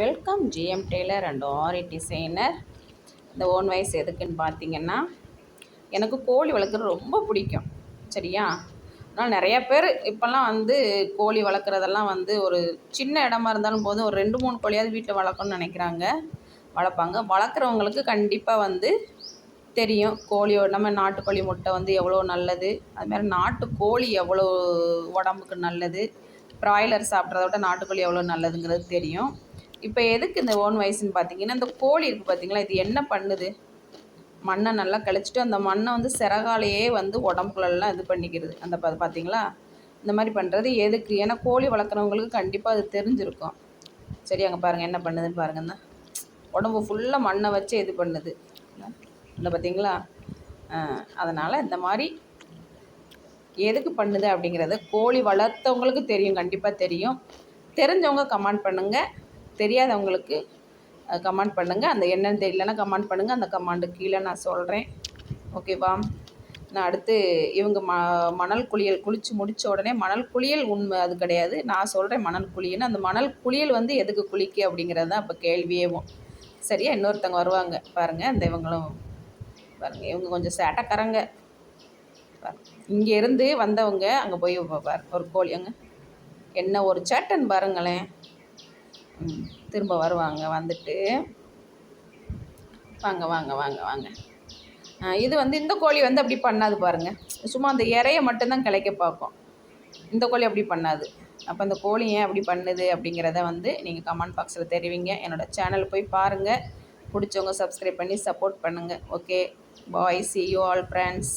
Welcome GM tailor and aari designer இந்த ஓன் வயசு எதுக்குன்னு பார்த்தீங்கன்னா எனக்கு கோழி வளர்க்குறது ரொம்ப பிடிக்கும். சரியா? ஆனால் நிறையா பேர் இப்போல்லாம் வந்து கோழி வளர்க்குறதெல்லாம் வந்து ஒரு சின்ன இடமா இருந்தாலும் போதும் ஒரு ரெண்டு மூணு கோழியாவது வீட்டில் வளர்க்கணும்னு நினைக்கிறாங்க. வளர்ப்பாங்க. வளர்க்குறவங்களுக்கு கண்டிப்பாக வந்து தெரியும் கோழியோ நம்ம நாட்டுக்கோழி முட்டை வந்து எவ்வளோ நல்லது. அதுமாதிரி நாட்டுக்கோழி எவ்வளோ உடம்புக்கு நல்லது. ப்ராய்லர் சாப்பிட்றத விட நாட்டுக்கோழி எவ்வளோ நல்லதுங்கிறது தெரியும். இப்போ எதுக்கு இந்த ஓன் வயசுன்னு பார்த்தீங்கன்னா இந்த கோழி இருக்குது பார்த்தீங்களா இது என்ன பண்ணுது? மண்ணை நல்லா கழிச்சிட்டு அந்த மண்ணை வந்து சிறகாலையே வந்து உடம்புக்குள்ளெல்லாம் இது பண்ணிக்கிறது. அந்த பார்த்தீங்களா இந்த மாதிரி பண்ணுறது எதுக்கு? ஏன்னா கோழி வளர்க்குறவங்களுக்கு கண்டிப்பாக அது தெரிஞ்சிருக்கும். சரி அங்கே பாருங்கள் என்ன பண்ணுதுன்னு பாருங்கண்ணா உடம்பு ஃபுல்லாக மண்ணை வச்சு இது பண்ணுது. இல்லை பார்த்தீங்களா அதனால் இந்த மாதிரி எதுக்கு பண்ணுது அப்படிங்கிறது கோழி வளர்த்தவங்களுக்கு தெரியும் கண்டிப்பாக தெரியும். தெரிஞ்சவங்க கமெண்ட் பண்ணுங்கள் தெரியாதவங்களுக்கு கமெண்ட் பண்ணுங்கள் அந்த என்னென்னு தெரியலன்னா கமெண்ட் பண்ணுங்கள் அந்த கமெண்டு கீழே நான் சொல்கிறேன் ஓகேவா நான் அடுத்து இவங்க ம மணல் குளியல் குளித்து முடித்த உடனே மணல் குளியல் உண்மை அது கிடையாது. நான் சொல்கிறேன் மணல் குளியல்னு. அந்த மணல் குளியல் வந்து எதுக்கு குளிக்க அப்படிங்கிறது தான் இப்போ கேள்வியேவும் சரியா? இன்னொருத்தவங்க வருவாங்க. பாருங்கள் அந்த இவங்களும் பாருங்கள் இவங்க கொஞ்சம் சேட்டைக்காரங்க. இங்கே இருந்து வந்தவங்க அங்கே போய் பார் ஒரு கோழி அங்கே. என்ன ஒரு சேட்டன் பாருங்களேன். திரும்ப வருவாங்க வந்துட்டு வாங்க வாங்க வாங்க வாங்க. இது வந்து இந்த கோழி வந்து அப்படி பண்ணாது பாருங்கள் சும்மா அந்த இறையை மட்டும்தான் கிளைக்க பார்க்கும். இந்த கோழி அப்படி பண்ணாது. அப்போ அந்த கோழி ஏன் அப்படி பண்ணுது அப்படிங்கிறத வந்து நீங்கள் கமெண்ட் பாக்ஸில் தெரிவிங்க. என்னோடய சேனல் போய் பாருங்கள் பிடிச்சவங்க சப்ஸ்கிரைப் பண்ணி சப்போர்ட் பண்ணுங்கள் okay bye see you all friends